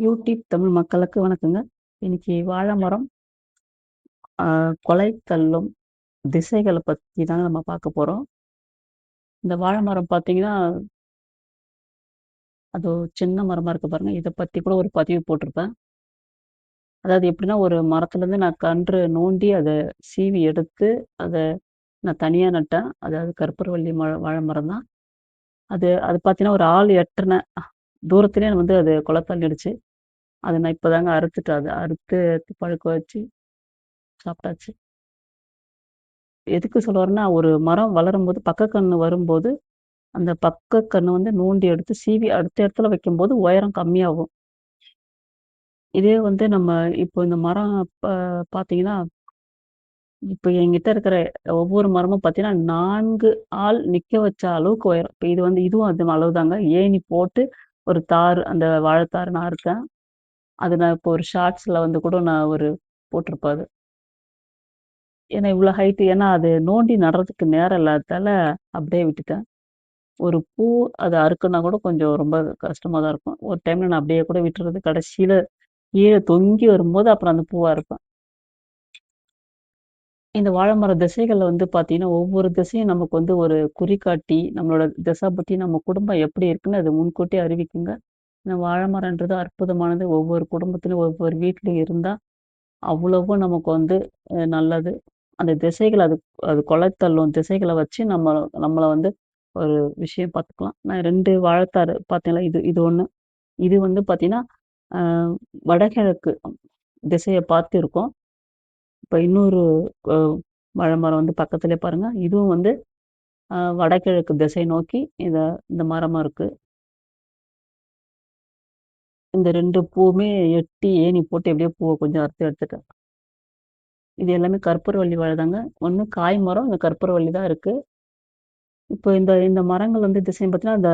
YouTube Tamil மக்களுக்கு வணக்கங்க. இன்னைக்கு வாழை மரம் கொலை தள்ளும் திசைகளை பத்தி தாங்க நம்ம பார்க்க போறோம். இந்த வாழை மரம் பார்த்தீங்கன்னா அது சின்ன மரமா இருக்கு பாருங்க. இதை பத்தி கூட ஒரு பதிவு போட்டிருப்பேன். அதாவது எப்படின்னா, ஒரு மரத்துலேருந்து நான் கன்று நோண்டி அதை சீவி எடுத்து, அதை நான் தனியா நட்டேன். அதாவது கற்பூரவள்ளி ம வாழை மரம் தான். அது அது பார்த்தீங்கன்னா, ஒரு ஆள் எட்டுன தூரத்துலயே வந்து அது கொலை தள்ளிடுச்சு. அதை நான் இப்பதாங்க அறுத்துட்டு அது அறுத்து பழுக்க வச்சு சாப்பிட்டாச்சு. எதுக்கு சொல்லுவாருன்னா ஒரு மரம் வளரும்போது, பக்க கன்னு வரும்போது, அந்த பக்க கன்னு வந்து நோண்டி எடுத்து சீவி அடுத்த இடத்துல வைக்கும்போது உயரம் கம்மியாகும். இதே வந்து நம்ம இப்போ இந்த மரம் பார்த்தீங்கன்னா இப்போ என்கிட்ட இருக்கிற ஒவ்வொரு மரமும் பார்த்தீங்கன்னா, நான்கு ஆள் நிற்க வச்ச அளவுக்கு உயரம். இப்போ இது வந்து இதுவும் அது அளவுதாங்க. ஏணி போட்டு ஒரு தார் அந்த வாழைத்தார் நான் இருக்கேன் அது நான் இப்போ ஒரு ஷார்ட்ஸ்ல வந்து கூட நான் ஒரு போட்டிருப்பேன் அது. ஏன்னா இவ்வளோ ஹைட் ஏன்னா அது நோண்டி நடுறதுக்கு நேரம் இல்லாததால அப்படியே விட்டுட்டேன். ஒரு பூ அத அறுக்குன்னா கூட கொஞ்சம் ரொம்ப கஷ்டமா தான் இருக்கும். ஒரு டைம்ல நான் அப்படியே கூட விட்டுறது. கடைசியில கீழே தொங்கி வரும்போது அப்புறம் அந்த பூவாக இருப்பேன் இந்த வாழைமர திசைகள்ல வந்து பார்த்தீங்கன்னா, ஒவ்வொரு திசையும் நமக்கு வந்து ஒரு குறிகாட்டி, நம்மளோட திசை பத்தி நம்ம குடும்பம் எப்படி இருக்குன்னு அது முன்கூட்டியே அறிவிக்குங்க. இந்த வாழைமரன்றது அற்புதமானது. ஒவ்வொரு குடும்பத்திலும், ஒவ்வொரு வீட்லயும் இருந்தா, அவ்வளவும் நமக்கு வந்து அ நல்லது. அந்த திசைகள் அது அது கொலை தள்ளும் திசைகள வச்சு நம்ம நம்மள வந்து ஒரு விஷயம் பார்த்துக்கலாம். நான் 2 வாழைத்தாரு பார்த்தீங்களா, இது இது ஒண்ணு. இது வந்து பார்த்தீங்கன்னா, அ வடகிழக்கு திசைய பார்த்து இருக்கும். இப்போ இன்னொரு வாழை மரம் வந்து பக்கத்துலேயே பாருங்க. இதுவும் வந்து வடகிழக்கு திசை நோக்கி இத இந்த மரமாக இருக்கு. இந்த ரெண்டு பூவுமே எட்டி ஏணி போட்டு எப்படியோ பூவை கொஞ்சம் அறுத்து எடுத்துட்டேன். இது எல்லாமே கற்பூரவள்ளி வாழை தாங்க. ஒன்று காய் மரம், இந்த கற்பூரவள்ளி தான் இருக்கு. இப்போ இந்த இந்த மரங்கள் வந்து திசைன்னு பார்த்தீங்கன்னா, அந்த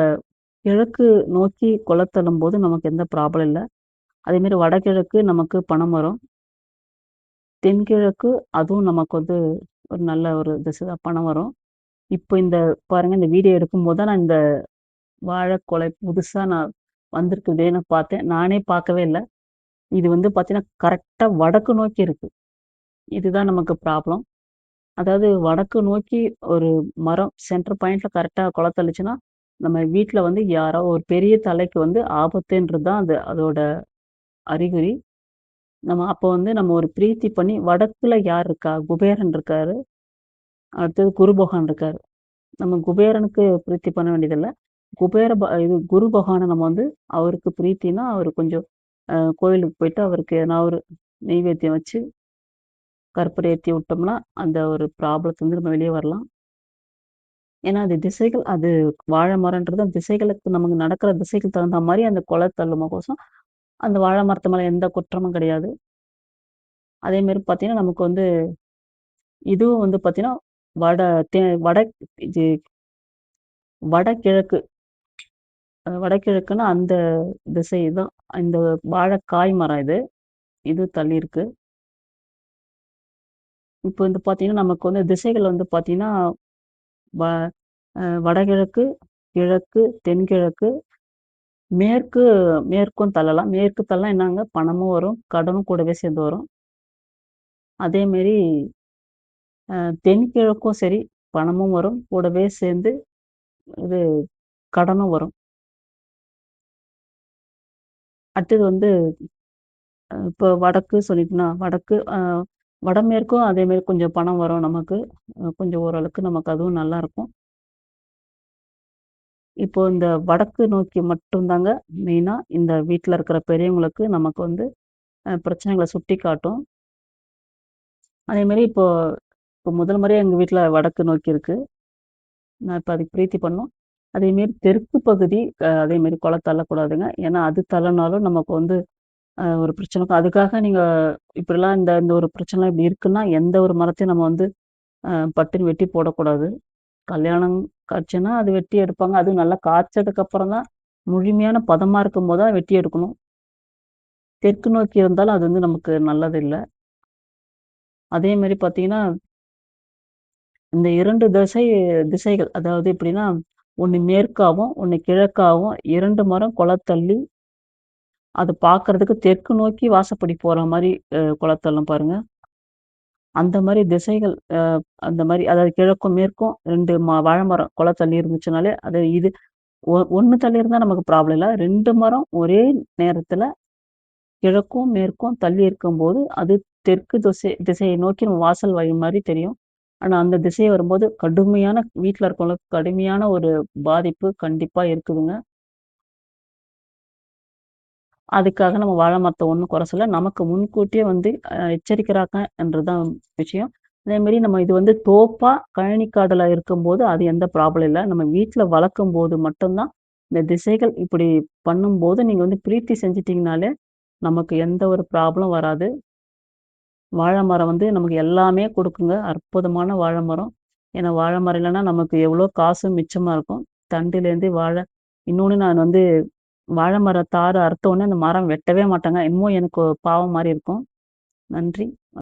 கிழக்கு நோக்கி குளத்தள்ளும் போது நமக்கு எந்த ப்ராப்ளம் இல்லை அதேமாரி வடகிழக்கு நமக்கு பனைமரம் தென்கிழக்கு அதுவும் நமக்கு வந்து ஒரு நல்ல ஒரு திசை தான் வரும். இப்போ இந்த பாருங்க இந்த வீடியோ எடுக்கும்போது தான் நான் இந்த வாழைக்கொலை புதுசாக நான் வந்திருக்குதே நான் பார்த்தேன். நானே பார்க்கவே இல்லை இது வந்து பார்த்தீங்கன்னா, கரெக்டாக வடக்கு நோக்கி இருக்குது இதுதான் நமக்கு ப்ராப்ளம். அதாவது வடக்கு நோக்கி ஒரு மரம் சென்டர் பாயிண்ட்ல கரெக்டாக குளத்தளிச்சுன்னா நம்ம வீட்டில் வந்து யாரோ ஒரு பெரிய தலைக்கு வந்து ஆபத்துன்றது தான் அது அதோட அறிகுறி. நம்ம அப்போ வந்து நம்ம ஒரு பிரீத்தி பண்ணி வடக்குல யார் இருக்கா? குபேரன் இருக்காரு. அடுத்தது குரு பகவான் இருக்காரு. நம்ம குபேரனுக்கு பிரீத்தி பண்ண வேண்டியதில்ல. குபேர ப இது குரு பகவானை நம்ம வந்து அவருக்கு பிரீத்தினா, அவர் கொஞ்சம் கோயிலுக்கு போயிட்டு அவருக்கு எதனா ஒரு நெய்வேத்தியம் வச்சு, கற்பூரம் விட்டோம்னா, அந்த ஒரு ப்ராப்ளத்துலருந்து நம்ம வெளியே வரலாம். ஏன்னா அது திசைகள் அது வாழை மரம்ன்றது அந்த திசைகளுக்கு நமக்கு நடக்கிற திசைக்கு தகுந்த மாதிரி அந்த கொலை தள்ளுமோசம் அந்த வாழை மரத்து மேல எந்த குற்றமும் கிடையாது. அதேமாரி பார்த்தீங்கன்னா, நமக்கு வந்து இதுவும் வந்து பார்த்தீங்கன்னா, வட தே வட இது வடகிழக்கு வடகிழக்குன்னா அந்த திசை தான். இந்த வாழைக்காய் மரம் இது. இது தள்ளியிருக்கு. இப்போ வந்து பார்த்தீங்கன்னா, நமக்கு வந்து திசைகள் வந்து பார்த்தீங்கன்னா, வ வடகிழக்கு, கிழக்கு, தென்கிழக்கு, மேற்கு மேற்கும் தள்ளலாம். மேற்கு தள்ளலாம் என்னாங்க பணமும் வரும், கடனும் கூடவே சேர்ந்து வரும். அதேமாரி தென்கிழக்கும் சரி, பணமும் வரும், கூடவே சேர்ந்து இது கடனும் வரும். அடுத்தது வந்து இப்போ வடக்கு சொல்லிட்டேனா, வடக்கு வடமேற்கும் அதேமாரி கொஞ்சம் பணம் வரும் நமக்கு. கொஞ்சம் ஓரளவுக்கு நமக்கு அதுவும் நல்லாயிருக்கும் இப்போ இந்த வடக்கு நோக்கி மட்டும் தாங்க இந்த வீட்டில் இருக்கிற பெரியவங்களுக்கு நமக்கு வந்து பிரச்சனைகளை சுட்டி சுட்டிக்காட்டும். அதேமாரி இப்போ இப்போ முதல் முறையாக எங்கள் வீட்டில் வடக்கு நோக்கி இருக்கு. நான் இப்போ அதுக்கு பிரீத்தி பண்ணோம் அதேமாரி தெற்கு பகுதி அதேமாரி கொலை தள்ளக்கூடாதுங்க. ஏன்னா அது தள்ளனாலும் நமக்கு வந்து ஒரு பிரச்சனை இருக்கும். அதுக்காக நீங்கள் இப்படிலாம் இந்த இந்த ஒரு பிரச்சனைலாம் இப்படி இருக்குன்னா, எந்த ஒரு மரத்தையும் நம்ம வந்து பட்டுன்னு வெட்டி போடக்கூடாது. கல்யாணம் காய்ச்சினா அது வெட்டி எடுப்பாங்க. அதுவும் நல்லா காய்ச்சதுக்கு அப்புறம் தான் முழுமையான பதமா இருக்கும்போது தான் வெட்டி எடுக்கணும். தெற்கு நோக்கி இருந்தாலும் அது வந்து நமக்கு நல்லது இல்லை அதே மாதிரி பார்த்தீங்கன்னா, இந்த இரண்டு திசை திசைகள் அதாவது எப்படின்னா, ஒன்று மேற்காவும், ஒன்று கிழக்காவும் இரண்டு மரம் குளத்தள்ளி தள்ளி அது பார்க்கறதுக்கு தெற்கு நோக்கி வாசப்படி போகிற மாதிரி குளத்தள்ளும் குளத்தெல்லாம் பாருங்க. அந்த மாதிரி திசைகள் அந்த மாதிரி அதாவது கிழக்கும், மேற்கும் ரெண்டு மா வாழை மரம் குளம் தள்ளி இருந்துச்சுனாலே, அது இது ஒ 1 தள்ளி இருந்தா நமக்கு ப்ராப்ளம் இல்லை ரெண்டு மரம் ஒரே நேரத்துல கிழக்கும், மேற்கும் தள்ளி இருக்கும்போது, அது தெற்கு திசை திசையை நோக்கி நம்ம வாசல் வழி மாதிரி தெரியும். ஆனா, அந்த திசையை வரும்போது கடுமையான வீட்டில் இருக்கவங்களுக்கு கடுமையான ஒரு பாதிப்பு கண்டிப்பா இருக்குதுங்க. அதுக்காக நம்ம வாழை மரத்தை ஒன்றும் குறை சொல்ல. நமக்கு முன்கூட்டியே வந்து எச்சரிக்கிறாங்க எச்சரிக்கிறாங்கன்றது விஷயம். அதேமாரி நம்ம இது வந்து தோப்பா, கழனிக்காடுல இருக்கும்போது அது எந்த ப்ராப்ளம் இல்லை நம்ம வீட்டில் வளர்க்கும்போது போது மட்டும்தான் இந்த திசைகள் இப்படி பண்ணும்போது நீங்கள் வந்து பிரீத்தி செஞ்சிட்டிங்கனாலே நமக்கு எந்த ஒரு ப்ராப்ளம் வராது. வாழை மரம் வந்து நமக்கு எல்லாமே கொடுக்குங்க அற்புதமான வாழை மரம். ஏன்னா வாழை மரம் இல்லைன்னா நமக்கு எவ்வளோ காசும் மிச்சமாக இருக்கும். தண்டுலேருந்து வாழை இன்னொன்று நான் வந்து வாழை மர தாறு அறுத்த உடனே அந்த மரம் வெட்டவே மாட்டாங்க இன்னமும் எனக்கு பாவம் மாதிரி இருக்கும். நன்றி.